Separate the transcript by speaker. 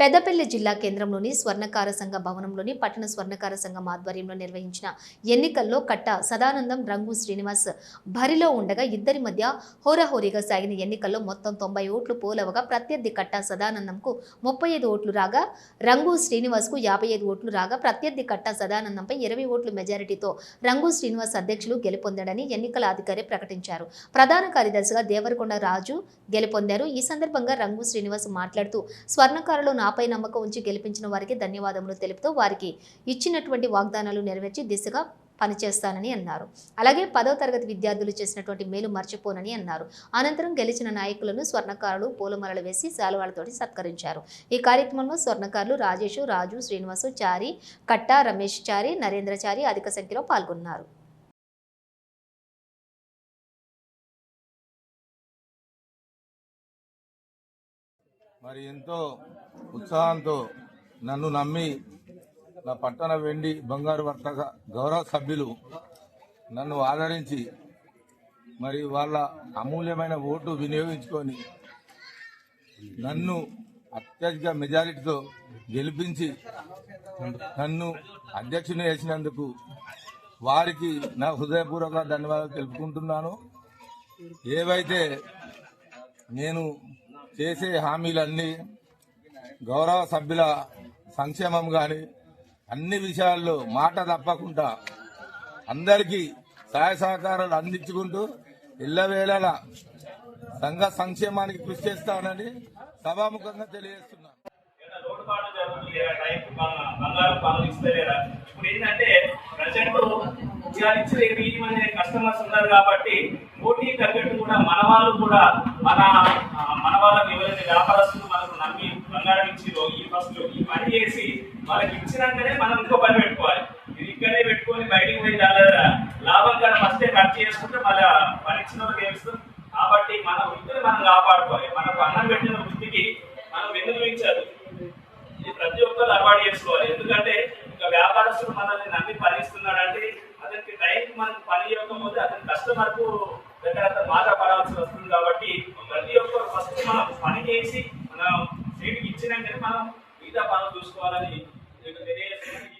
Speaker 1: పెద్దపల్లి జిల్లా కేంద్రంలోని స్వర్ణకార సంఘ భవనంలోని పట్టణ స్వర్ణకార సంఘం ఆధ్వర్యంలో నిర్వహించిన ఎన్నికల్లో కట్ట సదానందం రంగు శ్రీనివాస్ బరిలో ఉండగా ఇద్దరి మధ్య హోరాహోరీగా సాగిన ఎన్నికల్లో మొత్తం తొంభై ఓట్లు పోలవగా ప్రత్యర్థి కట్ట సదానందంకు ముప్పై ఐదు ఓట్లు రాగా రంగు శ్రీనివాస్కు యాభై ఐదు ఓట్లు రాగా ప్రత్యర్థి కట్ట సదానందంపై ఇరవై ఓట్లు మెజారిటీతో రంగు శ్రీనివాస్ అధ్యక్షులు గెలుపొందాడని ఎన్నికల అధికారి ప్రకటించారు. ప్రధాన కార్యదర్శిగా దేవరకొండ రాజు గెలుపొందారు. ఈ సందర్భంగా రంగు శ్రీనివాస్ మాట్లాడుతూ స్వర్ణకారులు నాపై నమ్మకం ఉంచి గెలిపించిన వారికి ధన్యవాదములు తెలుపుతూ వారికి ఇచ్చినటువంటి వాగ్దానాలు నెరవేర్చి దిశగా పనిచేస్తానని అన్నారు. అలాగే పదో తరగతి విద్యార్థులు చేసినటువంటి మేలు మర్చిపోనని అన్నారు. అనంతరం గెలిచిన నాయకులను స్వర్ణకారులు పూలమాలలు వేసి శాలువాలతోటి సత్కరించారు. ఈ కార్యక్రమంలో స్వర్ణకారులు రాజేషు రాజు శ్రీనివాసు చారి కట్టా రమేష్ చారి నరేంద్ర చారి అధిక సంఖ్యలో పాల్గొన్నారు.
Speaker 2: మరి ఎంతో ఉత్సాహంతో నన్ను నమ్మి నా పట్టణ వెండి బంగారు వర్తక గౌరవ సభ్యులు నన్ను ఆదరించి మరి వాళ్ళ అమూల్యమైన ఓటు వినియోగించుకొని నన్ను అత్యధిక మెజారిటీతో గెలిపించి నన్ను అధ్యక్షుని చేసినందుకు వారికి నా హృదయపూర్వక ధన్యవాదాలు తెలుపుకుంటున్నాను. ఏవైతే నేను చేసే హామీలన్నీ గౌరవ సభ్యుల సంక్షేమం కానీ అన్ని విషయాల్లో మాట తప్పకుండా అందరికీ సహాయ సహకారాలు అందించుకుంటూ ఇళ్ళవేళలా సంఘ సంక్షేమానికి కృషి చేస్తానని సభాముఖంగా తెలియజేస్తున్నాను.
Speaker 3: ఇప్పుడు ఏంటంటే ప్రజెంట్ కస్టమర్స్ ఉన్నారు కాబట్టి పోటీ తగ్గట్టు కూడా మన వాళ్ళు కూడా మన ఎవరైతే వ్యాపారస్తులు మనకు నమ్మి బంగారం ఇచ్చిరో ఈ ఫస్ట్ ఈ పని చేసి వాళ్ళకి ఇచ్చినాకనే మనం ఇంకో పని పెట్టుకోవాలి. ఇది ఇక్కడే పెట్టుకొని బయటికి పోయి దాని లాభం కదా ఫస్టే ఖర్చు చేసుకుంటే మళ్ళీ పని ఇచ్చిన వాళ్ళకి కాబట్టి మన వృత్తిని మనం కాపాడుకోవాలి. మనకు అన్నం పెట్టిన వృత్తికి మనం వెన్నుమించాలి ఇది ప్రతి ఒక్కరు అలవాటు చేసుకోవాలి. ఎందుకంటే ఒక వ్యాపారస్తుడు మనల్ని నమ్మి పనిస్తున్నాడంటే అతనికి టైంకి మనకు పని ఇవ్వకపోతే అతని కస్టమర్కు దగ్గర అతను మాట పడాల్సి వస్తుంది కాబట్టి మనం పని చేసి మన స్టేట్కి ఇచ్చినాకనే మనం మిగతా పనులు చూసుకోవాలని తెలియజేస్తున్నాం